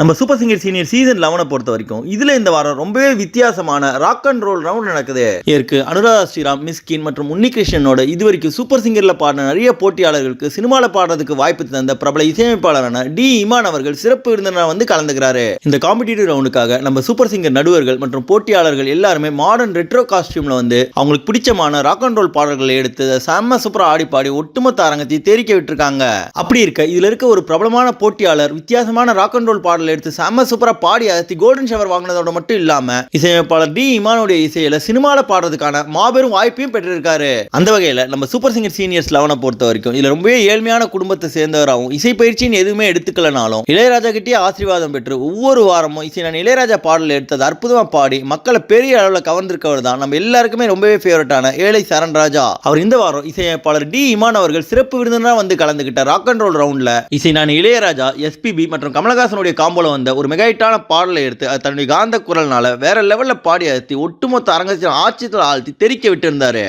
நம்ம super singer senior season லெவனை பொறுத்த வரைக்கும் இதில் இந்த வாரம் ரொம்பவே வித்தியாசமான ராக் அண்ட் ரோல் ரவுண்ட் நடக்குது. இதற்கு அனுராதா ஸ்ரீராம் மிஸ்கின் மற்றும் உன்னிகிருஷ்ணனோட இதுவரைக்கும் சூப்பர் சிங்கரில் பாடின நிறைய போட்டியாளர்களுக்கு சினிமாவில் பாடுறதுக்கு வாய்ப்பு தந்த பிரபல இசையமைப்பாளரான டி இமான் அவர்கள் சிறப்பு விருந்தினர் வந்து கலந்துக்கிறாரு. இந்த காம்படிட்டிவ் ரவுண்டுக்காக நம்ம சூப்பர் சிங்கர் நடுவர்கள் மற்றும் போட்டியாளர்கள் எல்லாருமே மாடர்ன் ரெட்ரோ காஸ்டியூமில் வந்து அவங்களுக்கு பிடிச்சமான ராக் அண்ட் ரோல் பாடல்களை எடுத்து செம்ம சூப்பரா ஆடி பாடி ஒட்டுமொத்த அரங்கத்தை தெரிக்க விட்டுருக்காங்க. அப்படி இருக்க இதில் இருக்க ஒரு பிரபலமான போட்டியாளர் வித்தியாசமான ராக் அண்ட் ரோல் பாடல் எடுத்து செம்ம சூப்பராக பாடி அகத்தி கோல்டன் ஷவர் வாங்கினதோட மட்டும் இல்லாமல் இசையமைப்பாளர் டி இமானுடைய இசையில சினிமாவில் பாடுறதுக்கான மாபெரும் வாய்ப்பையும் பெற்றிருக்காரு. அந்த வகையில் நம்ம சூப்பர் சிங்கர் சீனியர்ஸ் லெவனை பொறுத்த வரைக்கும் இதில் ரொம்பவே ஏழ்மையான குடும்பத்தை சேர்ந்தவராகவும் இசை பயிற்சின்னு எதுவுமே எடுத்துக்கலனாலும் இளையராஜா கிட்டே ஆசீர்வாதம் பெற்று ஒவ்வொரு வாரமும் இசை நான் இளையராஜா பாடல் எடுத்தது அற்புதமாக பாடி மக்களை பெரிய அளவில் கவர்ந்திருக்கவர் தான். நம்ம எல்லாருக்குமே ரொம்பவே ஃபேவரட்டான ஏழை சரண் ராஜா. அவர் இந்த வாரம் இசையமைப்பாளர் டி இமான் அவர்கள் சிறப்பு விருந்தினராக வந்து கலந்துகிட்ட ராக் அண்ட் ரோல் ரவுண்ட்ல இசை நான் இளையராஜா எஸ்பிபி மற்றும் கமலஹாசனுடைய காம்போல வந்த ஒரு மெகாயிட்டான பாடலை எடுத்து அது தன்னுடைய காந்த குரல்னால வேற லெவல்ல பாடி அழுத்தி ஒட்டுமொத்த அரங்கத்தில் ஆட்சியத்தில் ஆழ்த்தி தெரிக்க விட்டு இருந்தாரு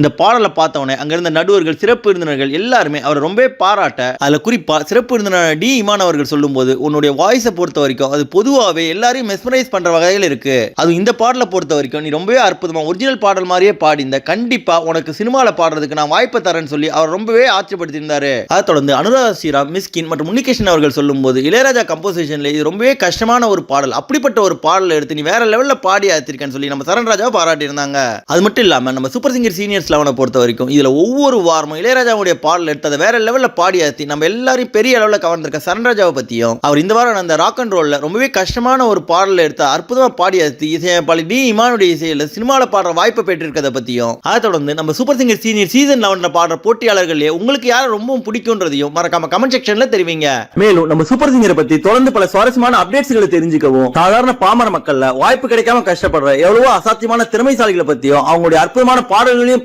இந்த பாடலை பார்த்தவொடனே அங்க இருந்த நடுவர்கள் சிறப்பு விருந்தினர்கள் எல்லாருமே அவரை ரொம்பவே பாராட்ட அதில் குறிப்பா சிறப்பு விருந்தினர் டி இமான் அவர்கள் சொல்லும்போது உன்னுடைய வாய்ஸை பொறுத்த வரைக்கும் அது பொதுவாகவே எல்லாரையும் மெஸ்மரைஸ் பண்ற வகையில் இருக்கு. அது இந்த பாடலை பொறுத்த வரைக்கும் நீ ரொம்பவே அற்புதமா ஒரிஜினல் பாடல் மாதிரியே பாடி இந்த கண்டிப்பா உனக்கு சினிமாவில் பாடுறதுக்கு நான் வாய்ப்பை தரேன்னு சொல்லி அவர் ரொம்பவே ஆச்சரியப்படுத்தியிருந்தாரு. அதை தொடர்ந்து அனுராதா ஸ்ரீராம் மிஸ்கின் மற்றும் முனிகிருஷ்ணன் அவர்கள் சொல்லும்போது இளையராஜா கம்போசிஷன்ல இது ரொம்பவே கஷ்டமான ஒரு பாடல். அப்படிப்பட்ட ஒரு பாடல் எடுத்து நீ வேற லெவலில் பாடி ஆத்திருக்கேன்னு சொல்லி நம்ம சரண்ராஜாவை பாராட்டியிருந்தாங்க. அது மட்டும் இல்லாம நம்ம சூப்பர் சிங்கர் சீனியர்ஸ் லெவனை பொறுத்த வரைக்கும் இதுல ஒவ்வொரு வாரமும் இளையராஜாவுடைய பாடல் எடுத்ததை வேற லெவலில் பாடி ஆத்தி நம்ம எல்லாரையும் பெரிய அளவில் கவர்ந்திருக்க சரண்ராஜாவை பற்றியும் அவர் இந்த வாரம் அந்த ராக் அண்ட் ரோலில் ரொம்பவே கஷ்டமான ஒரு பாடல் எடுத்து அற்புதமா பாடி ஆத்தி இசையமைப்பாளி டி இமானுடைய இசையில் சினிமாவில் பாடுற வாய்ப்பு பெற்றிருக்கதை பற்றியும் அதை தொடர்ந்து நம்ம சூப்பர் சிங்கர் சீனியர் சீசன் லெவனில் பாடுற போட்டியாளர்களே உங்களுக்கு யாரை ரொம்பவும் பிடிக்கும்ன்றதையும் மறக்காம கமெண்ட் செக்ஷன்ல தெரிவிங்க. மேலும் நம்ம சூப்பர் சிங்கரை பற்றி தொடர்ந்து பல சுவாரஸ்யமான அப்டேட்ஸ்களை தெரிஞ்சுக்கவும் சாதாரண பாமர மக்கள்ல வாய்ப்பு கிடைக்காம கஷ்டப்படுற எவ்வளவோ அசாத்தியமான திறமைசாலிகளை பற்றியும் அவங்களுடைய அற்புதமான பாடல்களையும்